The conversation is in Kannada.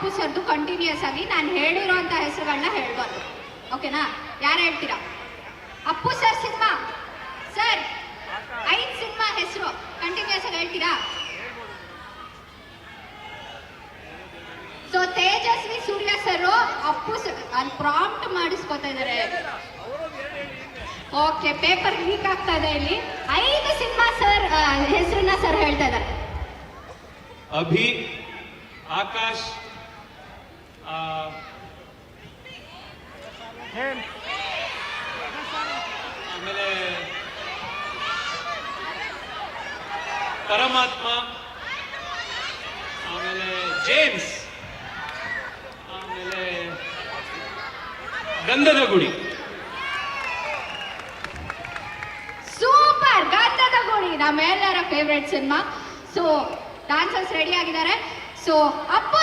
ಅಪ್ಪು ಸರ್ದು ಕಂಟಿನ್ಯೂಸ್ ಆಗಿ ನಾನು ಹೇಳಿರೋಂಥ ಹೆಸರುಗಳನ್ನ ಹೇಳ್ಬಾರ್ದು ಓಕೆನಾ ಯಾರು ಹೇಳ್ತೀರಾ? Appu sir cinema? ಸರ್ ಐದು ಸಿನಿಮಾ ಹೆಸರು. ಕಂಟಿನ್ಯೂಸ್ ಆಗಿ ಹೇಳ್ತೀರಾ? So Tejasvi Surya sir Appu sir ಅಲ್ಲಿ ಪ್ರಾಂಪ್ಟ್ ಮಾಡಿಸ್ಕೊತಾ ಇದ್ದಾರೆ ಓಕೆ ಪೇಪರ್ ಲೀಕ್ ಆಗ್ತಾ ಇದೆ ಇಲ್ಲಿ. ಐದು ಸಿನಿಮಾ ಸರ್ ಹೆಸರನ್ನ ಸರ್ ಹೇಳ್ತಾ ಇದ್ದಾರೆ ಅಭಿ, ಆಕಾಶ್ ಆಮೇಲೆ ಪರಮಾತ್ಮ, ಆಮೇಲೆ ಜೇಮ್ಸ್, ಆಮೇಲೆ ಗಂಧದ ಗುಡಿ. ಸೂಪರ್ ಗಂಧದ ಗುಡಿ, ನಮ್ಮೆಲ್ಲರ favourite cinema so dancers ready ಆಗಿದ್ದಾರೆ. ಸೊ ಅಪ್ಪು